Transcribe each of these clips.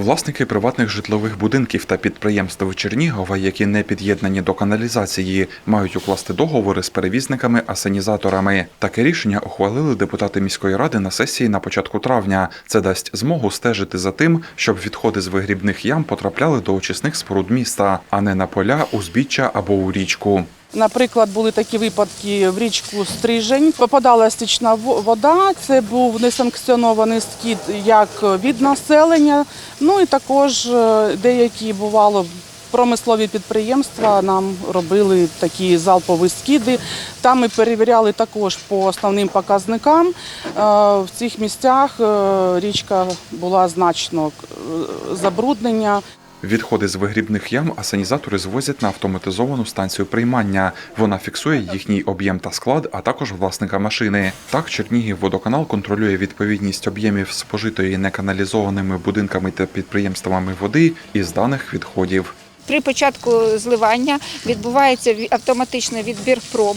Власники приватних житлових будинків та підприємств Чернігова, які не під'єднані до каналізації, мають укласти договори з перевізниками-асенізаторами. Таке рішення ухвалили депутати міської ради на сесії на початку травня. Це дасть змогу стежити за тим, щоб відходи з вигрібних ям потрапляли до очисних споруд міста, а не на поля, узбіччя або у річку. Наприклад, були такі випадки в річку Стрижень. Попадала стічна вода. Це був несанкціонований скид як від населення. Ну і також е, деякі бувало. Промислові підприємства нам робили такі залпові скиди. Там ми перевіряли також по основним показникам. Е, В цих місцях е, річка була значно забруднення. Відходи з вигрібних ям асанізатори звозять на автоматизовану станцію приймання. Вона фіксує їхній об'єм та склад, а також власника машини. Так, Чернігів водоканал контролює відповідність об'ємів спожитої неканалізованими будинками та підприємствами води із даних відходів. При початку зливання відбувається ві- автоматичний відбір проб.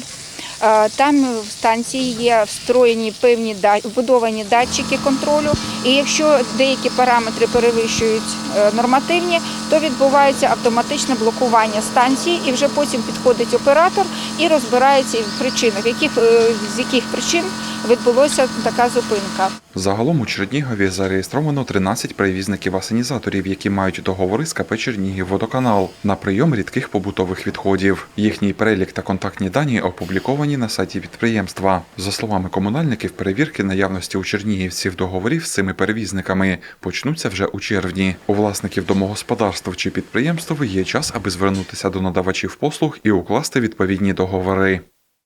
Е, Там в станції є встроєні певні вбудовані датчики контролю, і якщо деякі параметри перевищують е, нормативні, то відбувається автоматичне блокування станції, і вже потім підходить оператор і розбирається в причинах, яких, е, з яких причин відбулася така зупинка. Загалом у Чернігові зареєстровано 13 перевізників-асенізаторів, які мають договори з КП Чернігів водоканал на прийом рідких побутових відходів. Їхній перелік та контактні дані опубліковані на сайті підприємства. За словами комунальників, перевірки наявності у Чернігівців договорів з цими перевізниками почнуться вже у червні. У власників домогосподарств чи підприємств є час, аби звернутися до надавачів послуг і укласти відповідні договори.